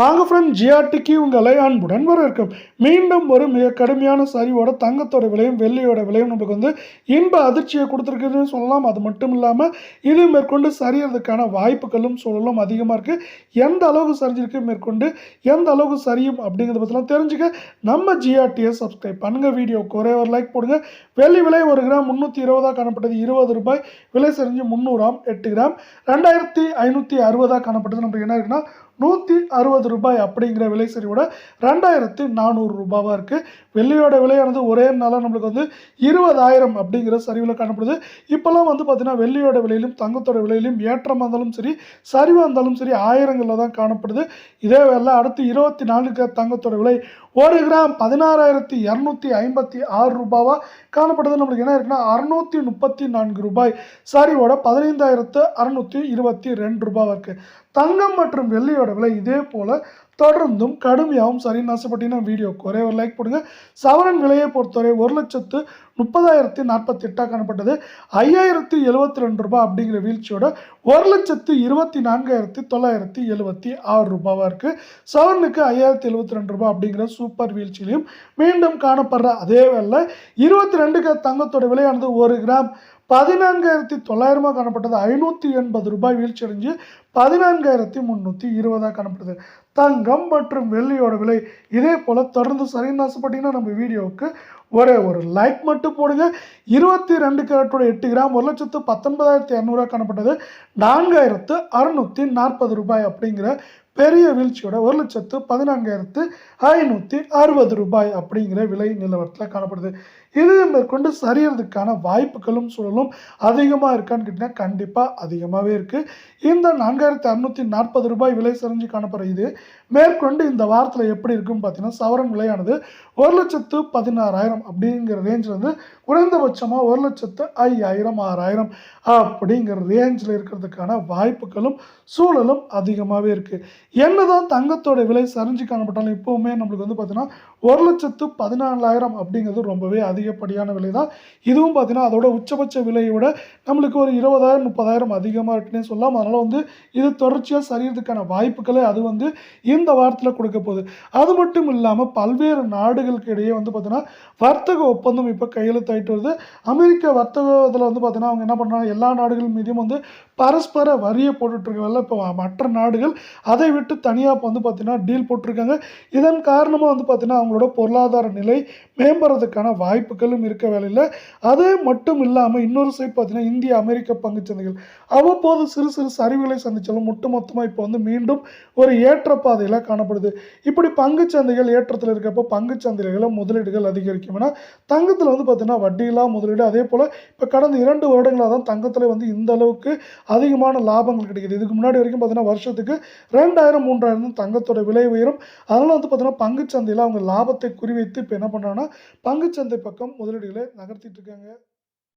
வாங்க ஃப்ரெண்ட் ஜிஆர்டிக்கு உங்களை அன்புடன் வரவேற்கும். மீண்டும் ஒரு மிக கடுமையான சரிவோட தங்கத்தோட விலையும் வெள்ளியோட விலையும் நமக்கு வந்து இன்ப அதிர்ச்சியை கொடுத்துருக்குதுன்னு சொல்லலாம். அது மட்டும் இல்லாமல் இது மேற்கொண்டு சரியறதுக்கான வாய்ப்புகளும் சூழலும் அதிகமாக இருக்குது எந்த அளவுக்கு சரிஞ்சிருக்கு மேற்கொண்டு எந்த அளவுக்கு சரியும் அப்படிங்கிறத பற்றிலாம் தெரிஞ்சுக்க நம்ம ஜிஆர்டியை சப்ஸ்கிரைப் பண்ணுங்கள் வீடியோ குறை ஒரு லைக் போடுங்க. வெள்ளி விலை ஒரு கிராம் முந்நூற்றி இருபதாக காணப்பட்டது இருபது ரூபாய். விலை சரிஞ்சு முந்நூறாம் எட்டு கிராம். ரெண்டாயிரத்தி ஐநூற்றி அறுபதாக காணப்பட்டது. நமக்கு என்ன இருக்குன்னா நூற்றி அறுபது ரூபாய் அப்படிங்கிற விலை சரிவோட ரெண்டாயிரத்து நானூறு ரூபாவாக இருக்குது வெள்ளியோட விலையானது ஒரே நாளாக நம்மளுக்கு வந்து இருபதாயிரம் அப்படிங்கிற சரிவில் காணப்படுது. இப்போல்லாம் வந்து பார்த்திங்கன்னா வெள்ளியோட விலையிலும் தங்கத்தோட விலையிலும் ஏற்றமாக இருந்தாலும் சரி சரிவாக இருந்தாலும் சரி ஆயிரங்களில் தான் காணப்படுது. இதே வேலை அடுத்து இருபத்தி நாலுக்கு தங்கத்தோட விலை ஒரு கிராம் பதினாறாயிரத்தி இரநூத்தி ஐம்பத்தி ஆறு ரூபாவாக காணப்படுது. நம்மளுக்கு என்ன இருக்குன்னா அறுநூத்தி முப்பத்தி நான்கு ரூபாய். சரிவோட பதினைந்தாயிரத்து அறுநூற்றி இருபத்தி ரெண்டு ரூபாவாக இருக்குது தங்கம் மற்றும் வெள்ளியோட விலை இதே போல் தொடர்ந்தும் கடுமையாகவும் சரின்னு ஆசைப்பட்டீங்கன்னா வீடியோக்கு ஒரே ஒரு லைக் போடுங்க. சவரன் விலையை பொறுத்தவரை ஒரு லட்சத்து முப்பதாயிரத்தி நாற்பத்தி எட்டாக காணப்பட்டது. ஐயாயிரத்தி எழுபத்தி ரெண்டு ரூபாய் அப்படிங்கிற வீழ்ச்சியோட ஒரு லட்சத்து இருபத்தி நான்காயிரத்தி தொள்ளாயிரத்தி எழுபத்தி ஆறு ரூபாவாக இருக்குது சவரனுக்கு ஐயாயிரத்தி எழுபத்தி ரெண்டு ரூபாய் அப்படிங்கிற சூப்பர் வீழ்ச்சியிலையும் மீண்டும் காணப்படுற அதே வேலை இருபத்தி ரெண்டுக்கு தங்கத்தோட விலையானது ஒரு கிராம் பதினான்காயிரத்தி தொள்ளாயிரமாக காணப்பட்டது. ஐநூற்றி எண்பது ரூபாய் வீழ்ச்சி அடைஞ்சு பதினான்காயிரத்தி முந்நூற்றி இருபதாக காணப்படுது. தங்கம் மற்றும் வெள்ளியோட விலை இதே போல் தொடர்ந்து சரின்னு ஆசைப்பட்டீங்கன்னா நம்ம வீடியோவுக்கு ஒரே ஒரு லைக் மட்டும் போடுங்க. இருபத்தி ரெண்டு கேரட்டோட எட்டு கிராம் ஒரு லட்சத்து பத்தொன்பதாயிரத்தி இரநூறுவா காணப்பட்டது. நான்காயிரத்து அறுநூற்றி நாற்பது ரூபாய் அப்படிங்கிற பெரிய வீழ்ச்சியோட ஒரு லட்சத்து பதினான்காயிரத்து ஐநூற்றி அறுபது ரூபாய் அப்படிங்கிற விலை நிலவரத்தில் காணப்படுது. இது மேற்கொண்டு சரியறதுக்கான வாய்ப்புகளும் சூழலும் அதிகமாக இருக்கான்னு கேட்டிங்கன்னா கண்டிப்பாக அதிகமாகவே இருக்குது இந்த நான்காயிரத்து அறுநூற்றி நாற்பது ரூபாய் விலை சரிஞ்சு காணப்படுற இது மேற்கொண்டு இந்த வாரத்தில் எப்படி இருக்குன்னு பார்த்தீங்கன்னா சவரன் விலையானது ஒரு லட்சத்து பதினாறாயிரம் அப்படிங்கிற ரேஞ்சில் வந்து குறைந்தபட்சமாக ஒரு லட்சத்து ஐயாயிரம் ஆறாயிரம் அப்படிங்கிற ரேஞ்சில் இருக்கிறதுக்கான வாய்ப்புகளும் சூழலும் அதிகமாகவே இருக்குது என்னதான் தங்கத்தோட விலை சரிஞ்சு காணப்பட்டாலும் இப்போவுமே நம்மளுக்கு வந்து பார்த்தீங்கன்னா ஒரு லட்சத்து பதினாலாயிரம் அப்படிங்கிறது ரொம்பவே அதிகப்படியான விலை தான் இதுவும் பார்த்தீங்கன்னா அதோட உச்சபட்ச விலையை விட நம்மளுக்கு ஒரு இருபதாயிரம் முப்பதாயிரம் அதிகமாக இருக்குன்னே சொல்லலாம். அதனால் வந்து இது தொடர்ச்சியாக சரியறதுக்கான வாய்ப்புகளை அது வந்து இந்த வாரத்தில் கொடுக்க போகுது. அது மட்டும் இல்லாமல் பல்வேறு நாடுகளுக்கு இடையே வந்து பார்த்தீங்கன்னா வர்த்தக ஒப்பந்தம் இப்போ கையெழுத்தாயிட்டு வருது. அமெரிக்க வர்த்தகத்தில் வந்து பார்த்தீங்கன்னா அவங்க என்ன பண்ணுறாங்க எல்லா நாடுகள் மீதும் வந்து பரஸ்பர வரியை போட்டுட்ருக்கல இப்போ மற்ற நாடுகள் அதை விட்டு தனியாக இப்போ வந்து பார்த்திங்கன்னா டீல் போட்டிருக்காங்க. இதன் காரணமாக வந்து பார்த்திங்கன்னா அவங்களோட பொருளாதார நிலை மேம்படுறதுக்கான வாய்ப்புகளும் இருக்க வேலையில் அது மட்டும் இல்லாமல் இன்னொரு சைட் பார்த்திங்கன்னா இந்திய அமெரிக்க பங்குச்சந்தைகள் அவ்வப்போது சிறு சிறு சரிவுகளை சந்திச்சாலும் ஒட்டுமொத்தமாக இப்போ வந்து மீண்டும் ஒரு ஏற்ற பாதையில் காணப்படுது. இப்படி பங்குச்சந்தைகள் ஏற்றத்தில் இருக்கப்போ பங்குச்சந்தைகளில் முதலீடுகள் அதிகரிக்கும் ஏன்னா தங்கத்தில் வந்து பார்த்திங்கன்னா வட்டியில்லா முதலீடு. அதே போல் இப்போ கடந்த இரண்டு வருடங்களாக தான் தங்கத்தில் வந்து இந்த அளவுக்கு அதிகமான லாபங்கள் கிடைக்குது. இதுக்கு முன்னாடி வரைக்கும் பார்த்தீங்கன்னா வருஷத்துக்கு ரெண்டாயிரம் மூன்றாயிரம் தங்கத்தோட விலை உயரும். அதனால் வந்து பார்த்தீங்கன்னா பங்குச்சந்தையில் அவங்க லாபத்தை குறிவைத்து இப்போ என்ன பண்ணுறாங்கன்னா பங்குச்சந்தை பக்கம் முதலீடுகளை நகர்த்திட்டு இருக்காங்க.